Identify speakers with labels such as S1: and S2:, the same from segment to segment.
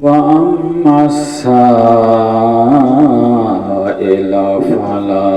S1: وأما السائل فلا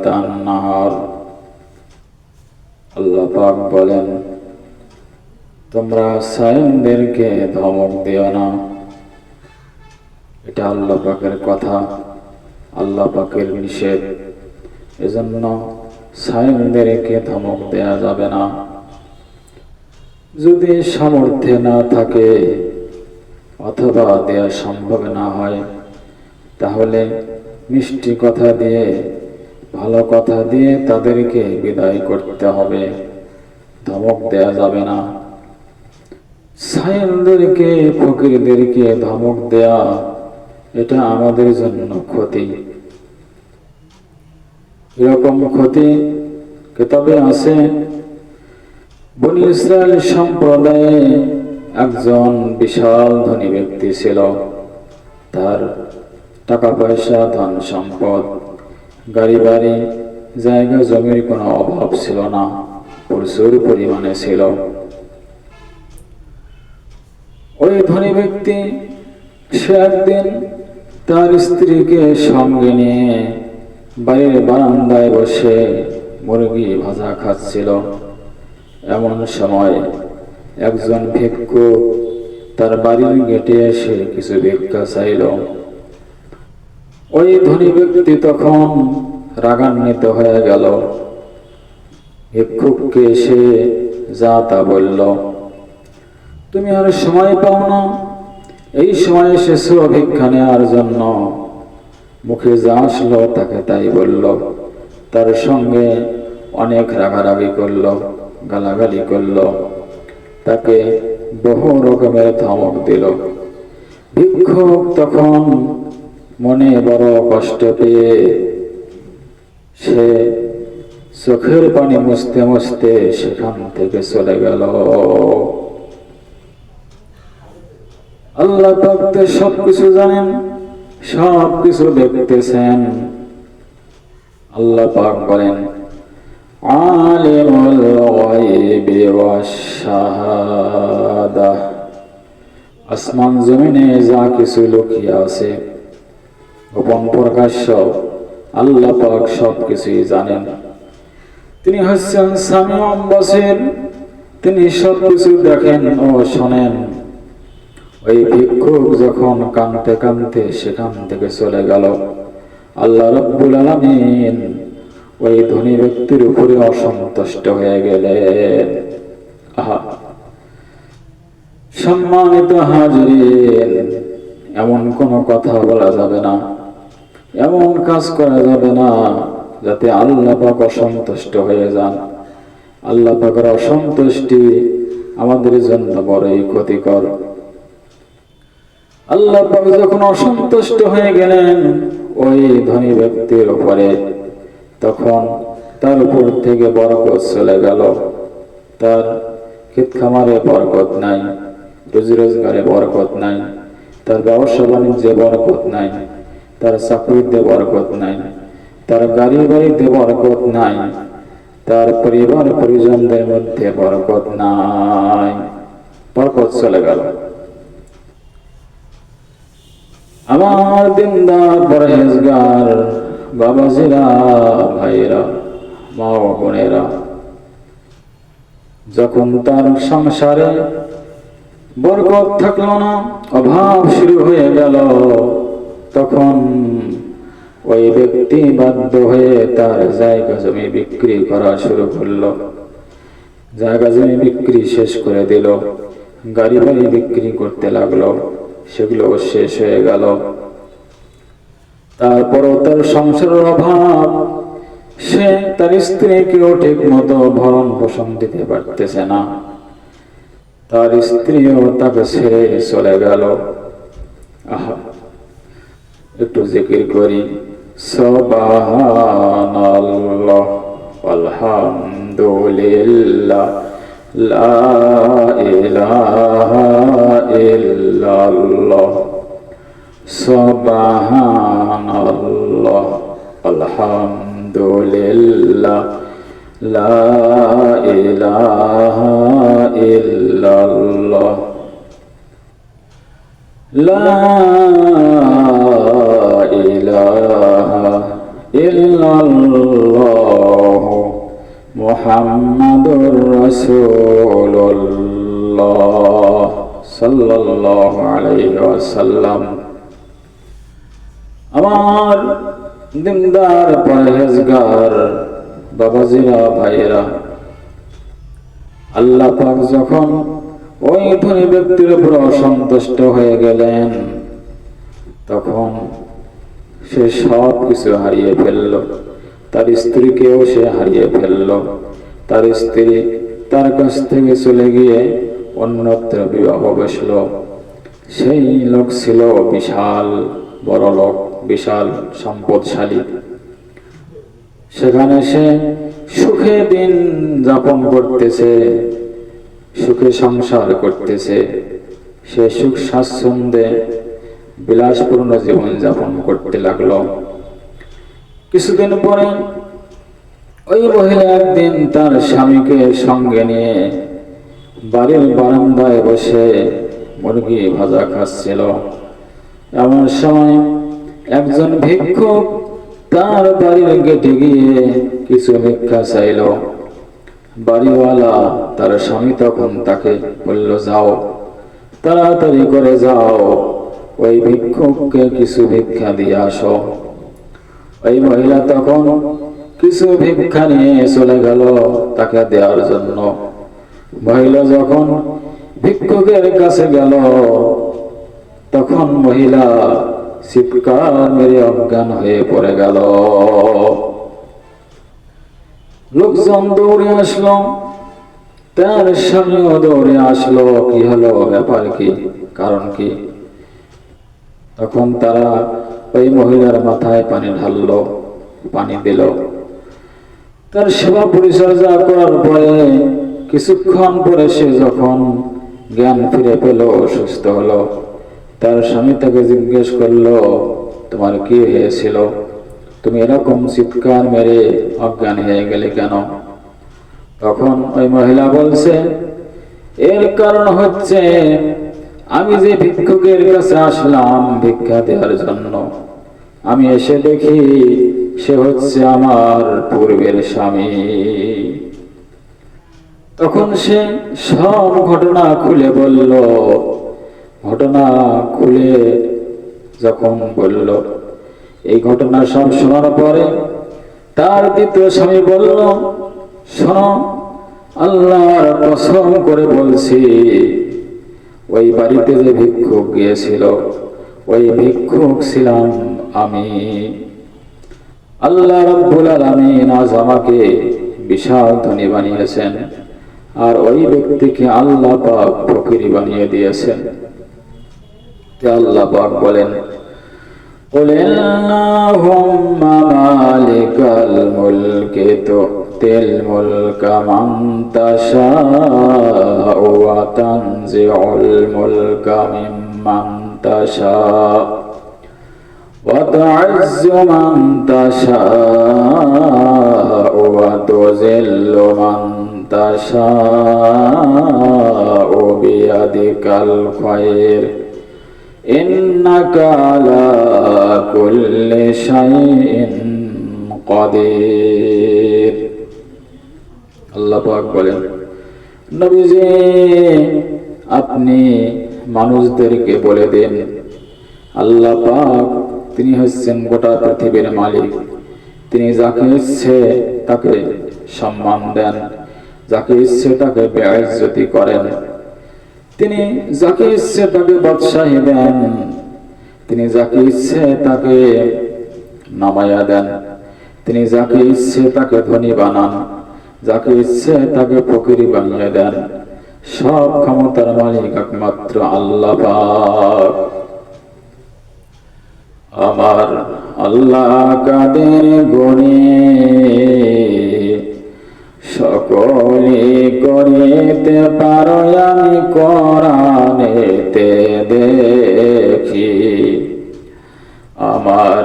S1: تنهر আল্লাহ পাক বলেন তোমরা সায়নদেরকে ধমক দিও না এটা আল্লাহ পাকের কথা আল্লাহ পাকের নিষেধ এজন্য সায়নদেরকে ধমক দেয়া যাবে না যদি সামর্থ্যে না থাকে অথবা দেয়া সম্ভব না হয়, তাহলে মিষ্টি কথা দিয়ে, ভালো কথা দিয়ে তাদেরকে বিদায় করতে হবে। ধমক দেয়া যাবে না। সাইনদেরকে ফকিরদেরকে ধমক দেয়া, এটা আমাদের জন্য ক্ষতি। এরকম ক্ষতি কিতাবে আছে? বনি ইসরায়েল সম্প্রদায়ে একজন বিশাল ধনী ব্যক্তি ছিল। তার টাকা পয়সা ধন সম্পদ গাড়ি বাড়ি জায়গা, জমির কোনো অভাব ছিল না, প্রচুর পরিমাণে ছিল। ওই ধনী ব্যক্তি সে একদিন তার স্ত্রীকে সঙ্গে নিয়ে বাড়ির বারান্দায় বসে মুরগি ভাজা খাচ্ছিল। এমন সময় একজন ভিক্ষু তার বাড়ির গেটে এসে কিছু ভিক্ষা চাইল। ওই ধনী ব্যক্তি তখন রাগান্বিত হয়ে গেল। ভিক্ষুককে এসে যা তা বলল, তুমি আর সময় পাও না। এই সময় এসেছ ভিক্ষা নেওয়ার জন্য। মুখে যা আসলো তাকে তাই বলল। তার সঙ্গে অনেক রাগারাগি করল, গালাগালি করল। তাকে বহু রকমের ধমক দিল। ভিক্ষুক তখন মনে বড় কষ্ট পেয়ে সে চোখের পানি মুছতে মুছতে সেখান থেকে চলে গেল। আল্লাহ পাক সব কিছু জানেন সব কিছু দেখতেছেন। আল্লাহ পাক বলেন গায়বি ওয়াশ শাহাদা আসমান জমিনে যা কিছু লুকিয়ে আছে, গোপন প্রকাশ্য, আল্লাহ পাক সব কিছুই জানেন। তিনি হচ্ছেন সামিউম বসির তিনি সব কিছু দেখেন ও শোনেন। ওই ভিক্ষুক যখন কানতে কানতে সেখান থেকে চলে গেল। আল্লাহ রব্বুল আলামিন ওই ধনী ব্যক্তির উপরে অসন্তুষ্ট হয়ে গেলেন আহা। সম্মানিত হাজির এমন কোনো কথা বলা যাবে না। এমন কাজ করা যাবে না যাতে আল্লাহ পাক অসন্তুষ্ট হয়ে যান। আল্লাহ পাকের অসন্তুষ্টি আমাদের জন্য বড়ই ক্ষতিকর। আল্লাহ পাক যখন অসন্তুষ্ট হয়ে গেলেন, ওই ধনী ব্যক্তির উপরে তখন তার উপর থেকে বরকত চলে গেল। তার ক্ষেত খামারে বরকত নাই রুজি রোজগারে বরকত নাই, তার ব্যবসা বাণিজ্যে বরকত নাই, তার চাকরিতে বরকত নাই, তার গাড়ি বাড়িতে বরকত নাই, তার পরিবার পরিজনদের মধ্যে বরকত নাই। বরকত চলে গেল। আমার দিনদার পরহেজগার বাবাজিরা ভাইরা মা বোনেরা, যখন তার সংসারে বরকত থাকল না, অভাব শুরু হয়ে গেল, তখন ওই ব্যক্তি বাধ্য হয়ে তার জায়গা জমি বিক্রি করা শুরু করল। জায়গা জমি বিক্রি শেষ করে দিল, গাড়ি বাড়ি বিক্রি করতে লাগল, সেগুলো শেষ হয়ে গেল। তারপরও তার সংসারের অভাব, সে তার স্ত্রীকেও ঠিক মতো ভরণ পোষণ দিতে পারতেছে না। তার স্ত্রীও তাকে ছেড়ে চলে গেল। আহা, একটু জিকির করি। সবাহানাল্লাহ, আলহামদুলিল্লাহ, লা ইলাহা ইল্লাল্লাহ। সুবহানাল্লাহ আলহামদুলিল্লাহ লা ইলাহা ইল্লাল্লাহ লা ইলাহা ইল্লাল্লাহ মুহাম্মাদুর রাসূলুল্লাহ সাল্লাল্লাহু আলাইহি ওয়াসাল্লাম। আমার দিনদার পরহেজগার বাবাজিরা, ভাইয়েরা, আল্লাহ পাক যখন ওই ধনী ব্যক্তির উপর অসন্তুষ্ট হয়ে গেলেন, তখন সে সব কিছু হারিয়ে ফেলল। তার স্ত্রীকেও সে হারিয়ে ফেলল। তার স্ত্রী তার কাছ থেকে চলে গিয়ে অন্যত্র বিবাহ বসল। সেই লোক ছিল বিশাল বড় লোক বিশাল সম্পদশালী। সেখানে সে সুখে দিন যাপন করতেছে, সুখে সংসার করতেছে। সে সুখ স্বাচ্ছন্দ্যে বিলাসপূর্ণ জীবন যাপন করতে লাগল। কিছুদিন পরে ওই মহিলা একদিন তার স্বামীকে সঙ্গে নিয়ে বাড়ির বারান্দায় বসে মুরগি ভাজা খাচ্ছিল। এমন সময় একজন ভিক্ষুক তার বাড়ির গেটে গিয়ে কিছু ভিক্ষা চাইল। বাড়িওয়ালা তার স্বামী তখন তাকে বলল, যাও, তাড়াতাড়ি করে যাও, ওই ভিক্ষুককে কিছু ভিক্ষা দিয়ে আসো। ওই মহিলা তখন কিছু ভিক্ষা নিয়ে চলে গেল তাকে দেওয়ার জন্য। মহিলা যখন ভিক্ষুকের কাছে গেল, তখন মহিলা মেরে অজ্ঞান হয়ে পড়ে গেল। লোকজন দৌড়ে আসলো। তার স্বামীও দৌড়ে আসলো। কি হলো? ব্যাপার কি? কারণ কি? তখন তারা ওই মহিলার মাথায় পানি ঢাললো, পানি দিল। তার সেবা পরিচর্যা করার পরে কিছুক্ষণ পরে সে যখন জ্ঞান ফিরে পেল, সুস্থ হলো। তার স্বামী তাকে জিজ্ঞেস করল, তোমার কি হয়েছিল? তুমি এরকম চিৎকার মেরে অজ্ঞান হয়ে গেলে কেন? তখন ওই মহিলা বলছে, এর কারণ হচ্ছে আমি যে ভিক্ষুকের কাছে আসলাম ভিক্ষা দেওয়ার জন্য, আমি এসে দেখি সে হচ্ছে আমার পূর্বের স্বামী। তখন সে সব ঘটনা খুলে বলল ঘটনা খুলে যখন বলল, এই ঘটনা সব শোনার পরে তার দ্বিতীয় স্বামী বলল, শোনো, আল্লাহর কসম করে বলছি, ওই বাড়িতে যে ভিক্ষুক গিয়েছিল, ওই ভিক্ষুক ছিলাম আমি। আল্লাহ রব্বুল আলামিন আজ আমাকে বিশাল ধনী বানিয়েছেন, আর ওই ব্যক্তিকে আল্লাহ পাক ফকিরি বানিয়ে দিয়েছেন। আল্লাহ পাক বলেন قل اللهم مالك الملك تؤتي الملك من تشاء وتنزع الملك ممن تشاء وتعز من تشاء وتذل من تشاء بيدك الخير إنك على كل شيء قدير আল্লাহ পাক বলেন নবীজি আপনি মানুষদেরকে বলে দেন আল্লাহ পাক তিনি হচ্ছেন গোটা পৃথিবীর মালিক তিনি যাকে ইচ্ছে তাকে সম্মান দেন যাকে ইচ্ছে তাকে বেআইজ্জতি করেন তিনি যাকে ইচ্ছে তাকে বাদশাহী দেন। তিনি যাকে ইচ্ছে তাকে নামায়া দেন। তিনি যাকে ইচ্ছে তাকে ধনী বানান, যাকে ইচ্ছে তাকে ফকিরি বানিয়ে দেন। সব ক্ষমতার মালিক একমাত্র আল্লাহ আমার আল্লাহ কাদের গণে? সকলে করিতে পারো, আমি করানেতে দেখি। আমার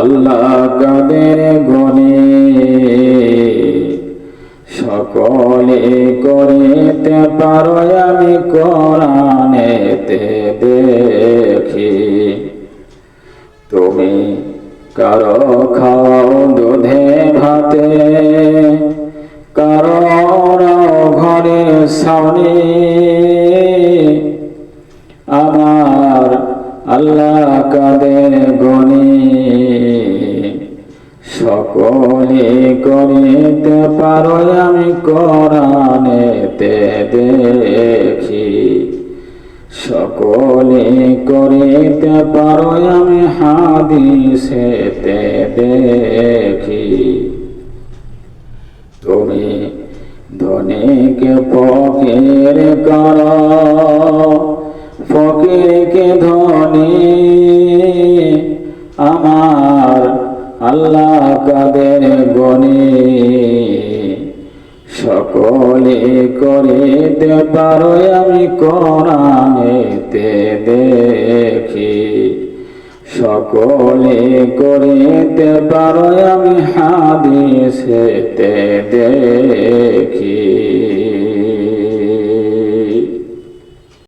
S1: আল্লাহ কাদের গণে সকলে করিতে পারো, আমি করানেতে দেখি। তুমি কারও খাও দুধে ভাতে? কারও ঘরে সামনে। আমার আল্লাহ কাদের গণি সকলে করিতে পারো আমি কোরআনেতে দেখি। সকলে করিতে পারো আমি হাদিসেতে দেখি। তুমি ধনীকে ফকির কর, ফকিরকে ধনী আমার আল্লাহ কাদের গণি সকলে করিতে পারো, আমি কোরআনেতে দেখি। সকলে করিতে পারো আমি হাদিসেতে দেখি।